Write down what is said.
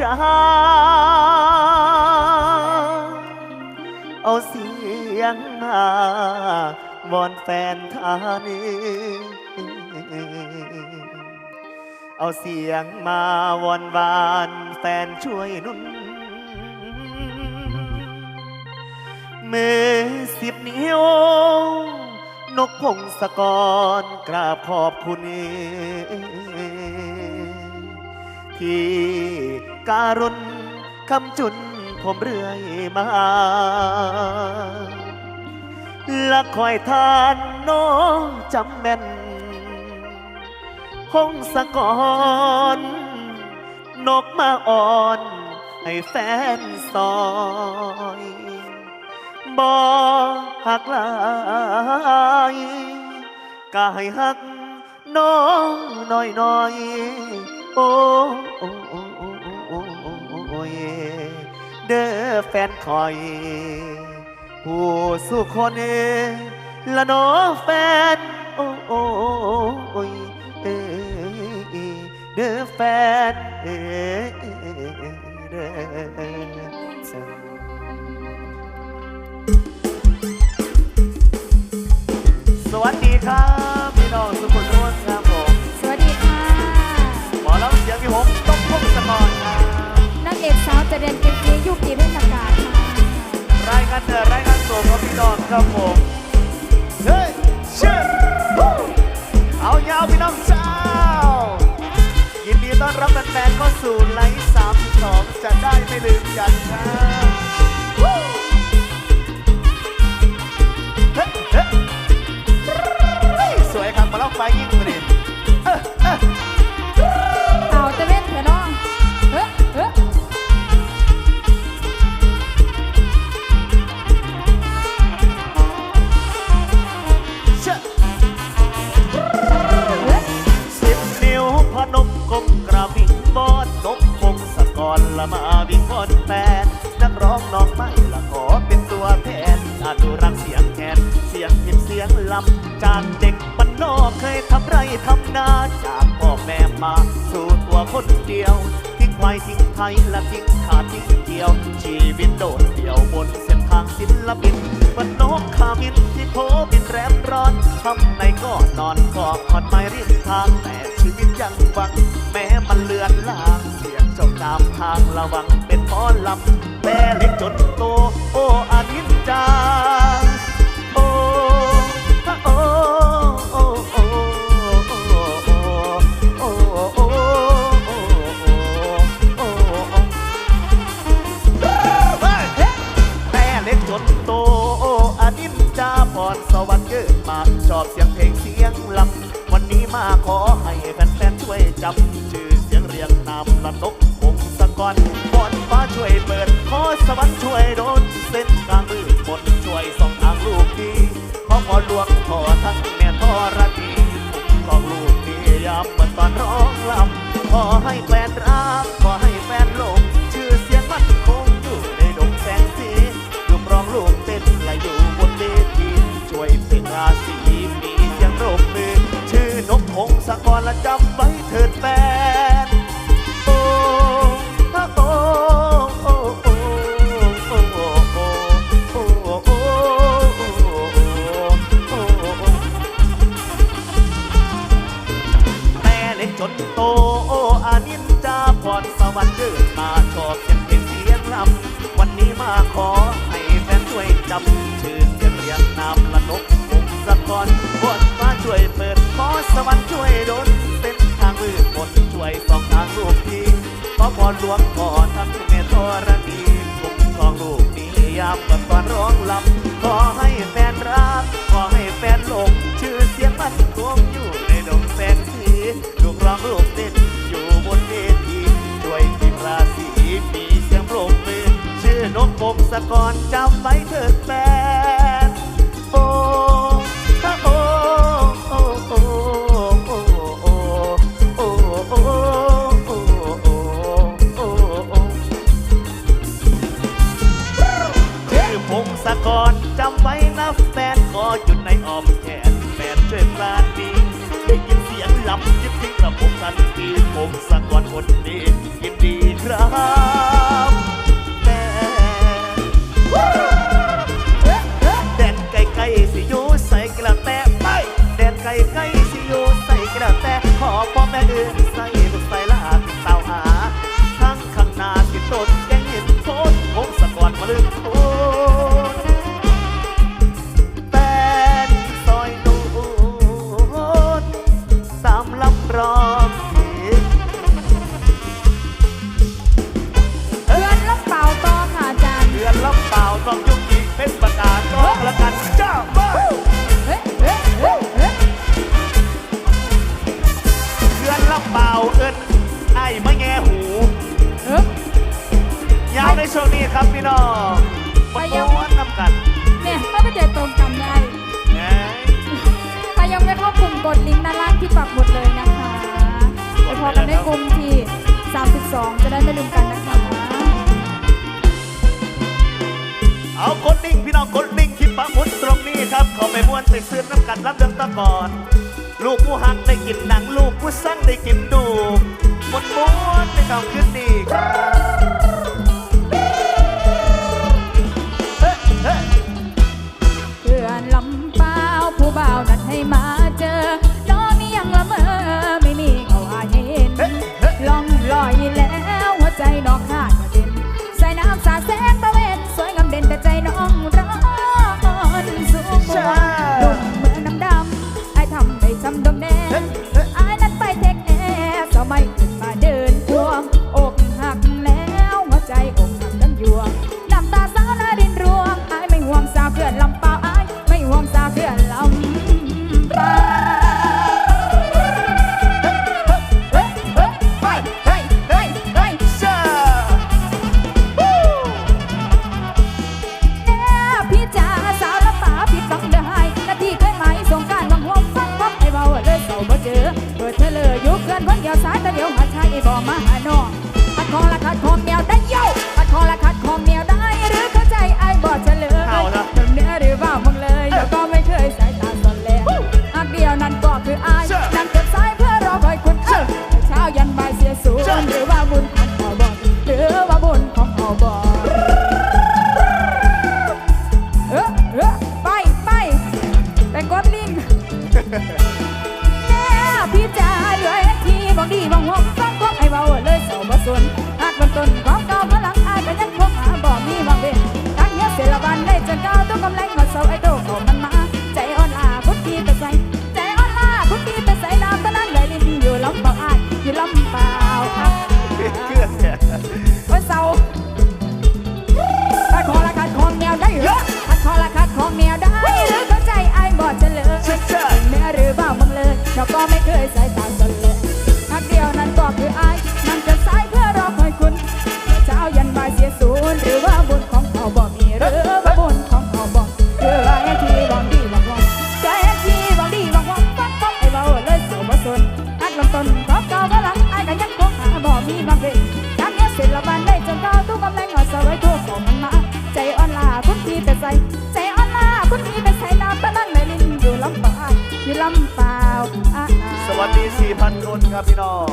จ้าเอาเสียงมาวอนแฟนทานีเอาเสียงมาวอนวานแฟนช่วยนุ่นมือสิบนิ้วนกพงศกรกราบขอบคุณที่ การุณคำจุนผมเรื่อยมาและคอยทานน้องจำแม่นพงศกรนนกมาอ่อนให้แฟนซอยบ่หักลายก็ให้หักน้องน้อยน้อยโอ้ ย เด้อแฟนคอย ผู้สุคนละน้อแฟน โอ้โอ้ยเอ้ยเด้อแฟนเอ้ยเด้อายงานเดินรายงานตัวครับพี่น้องครับผมเฮ้ยเชิญวู้เอายาวพี่น้องเจ้า ยินดีต้อนรับแฟนๆเข้าสู่ไลฟ์32 จะได้ไม่ลืมกันครับำจากเด็กบ้านนอกเคยทำไรทำนาจากพ่อแม่มาสู่ตัวคนเดียว ทิ้งควายทิ้งไทยและทิ้งขาดทิ้งเกี่ยว ชีวิตโดดเดี่ยวบนเส้นทางศิลปินบ้านนอกขามินที่โพบินแรมร้อนทำในก็นอนก็คอนไม้ริมทางแต่ชีวิตยังหวัง แม้มันเลือนลางเสียงเจ้าตามทางระวังเป็นหมอลำแม่เล็กจนโตโอ้อานิจจา จำชื่อเสียงเรียงนามละนกพงศกรพรฟ้าช่วยเปิด ขอสวรรค์ช่วยโดนเส้นกลางมืดมนช่วยส่องทางลูกดีขอพรหลวงขอทั้งแม่ทอรดีผมของลูกดียามเมื่อตอนร้องลำขอให้แฟนรักขอให้แฟนหลงชื่อเสียงมันคงอยู่ในดงแสงสีลูกร้องลูกเต้นและอยู่บนเวทีช่วยเป็นราศีมีเสียงรบมือชื่อนกพงศกรและจำไว้ ถิดแฟนโอ้โอ้โอ้โอ้โอ้โอ้โอ้โอ้โอ้โอ้แม่เล็กจนโตโอ้อานินจาพรสวรรค์เดินมาชอบเสียงเพลงเสียงลำวันนี้มาขอให้แฟนช่วยจำชื่อเสียงเรียงนามละนกพงศกรบนฟ้าช่วยเปิดขอสวรรค์ช่วยดล หลวงขอท่านเมตธรณีคุ้มครองลูกนี้ยามเปิดตอนร้องลำขอให้แฟนรัก ขอให้แฟนหลง ชื่อเสียงมันคงอยู่ในดงแสงสีลูกร้องลูกเต้นอยู่บนเวทีด้วยทีมราศีมีเสียงโปรบมือชื่อนกพงศกรจำไว้เถิดแฟน มที่ 32 จะได้ไม่ลืมกันนะคะ เอาคนนิ่งพี่น้องคนนิ่งคิดปะมุดตรงนี้ครับขอไปม้วนใส่เสื้อน้ำกันรับเดิมตะก่อน ลูกผู้หักได้กินหนังลูกผู้สั่งได้กินดูมดม้วนไปเอาขึ้นดีเพื่อนลำเปล่าผู้บ่าวนัดให้มา Yeah. นอกก็ไม่เคยใส่ vino